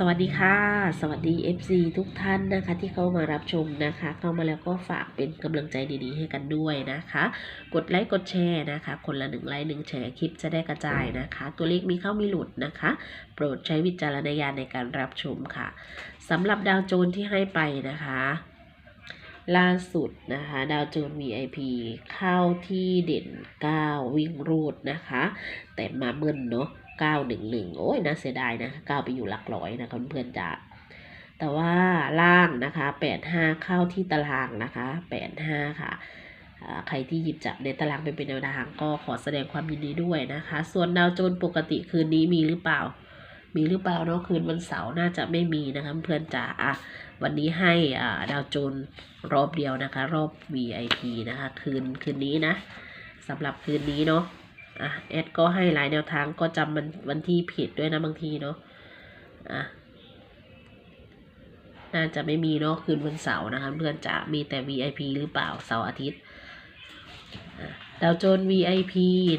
สวัสดีค่ะ สวัสดี FC ทุกท่านนะคะ ที่เข้ามารับชมนะคะ เข้ามาแล้วก็ฝากเป็นกำลังใจดีๆ ให้กันด้วยนะคะ กดไลค์กดแชร์นะคะ คนละหนึ่งไลค์หนึ่งแชร์คลิปจะได้กระจายนะคะ ตัวเลขมีเข้ามีหลุดนะคะ โปรดใช้วิจารณญาณในการรับชมค่ะสำหรับดาวโจนที่ให้ไปนะคะ ล่าสุดนะคะดาวโจน VIP เข้าที่เด่น 9 วิ่งรูดนะคะ แต่มาเมื่นเนาะ911 โอ้ยน่าเสียดายนะ9ไปอยู่หลักร้อยนะคะเพื่อนๆจ๋าแต่ว่าล่างนะคะ 85 เข้าที่ตารางนะคะ 85 ค่ะอ่าใครที่หยิบจับในตารางไปเป็นแนวทางก็ขอแสดงความยินดีด้วยนะคะ ส่วนดาวโจนปกติคืนนี้มีหรือเปล่า มีหรือเปล่าเนาะคืนวันเสาร์น่าจะไม่มีนะคะเพื่อนจ๋าอะ วันนี้ให้ดาวโจนรอบเดียวนะคะ รอบ VIP นะคะ คืนคืนนี้นะสำหรับคืนนี้เนาะอะแอดก็ให้หลายแนวทางก็จำมันวันที่ผิดด้วยนะบางทีเนาะอะน่าจะไม่มีเนาะคืนวันเสาร์นะคะเพื่อนจะมีแต่ VIP หรือเปล่าเสาร์อาทิตย์ดาวโจน VIP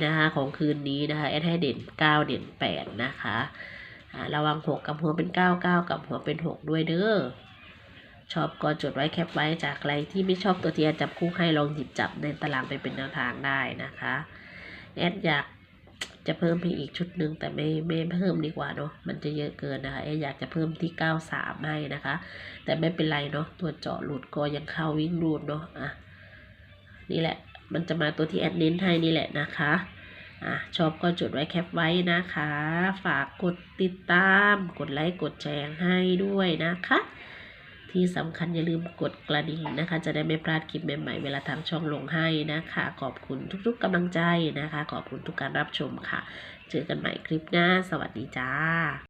นะคะของคืนนี้นะคะแอดให้เด่น 9 เด่น 8 นะคะอะระวัง 6 กับหัวเป็น 9 9 กับหัวเป็น 6 ด้วยเด้อ ชอบก็จดไว้แคปไว้จากใครที่ไม่ชอบตัวที่อดจับคู่ให้ลองหยิบจับในตารางไปเป็นแนวทางได้นะคะแอดอยากจะเพิ่มให้อีกชุดหนึ่งแต่ไม่ไม่เพิ่มดีกว่าเนาะมันจะเยอะเกินนะคะแอดอยากจะเพิ่มที่ 93 ให้นะคะ แต่ไม่เป็นไรเนาะตัวเจาะหลุดก็ยังเข้าวิ่งรูดเนาะอะนี่แหละมันจะมาตัวที่แอดเน้นให้นี่แหละนะคะอะชอบก็จดไว้แคปไว้นะคะ ฝากกดติดตาม กดไลค์ กดแชร์ให้ด้วยนะคะ ที่สำคัญอย่าลืมกดกระดิ่งนะคะ จะได้ไม่พลาดคลิปใหม่ๆ เวลาทางช่องลงให้นะคะ ขอบคุณทุกๆกำลังใจนะคะ ขอบคุณทุกการรับชมค่ะ เจอกันใหม่คลิปหน้า สวัสดีจ้า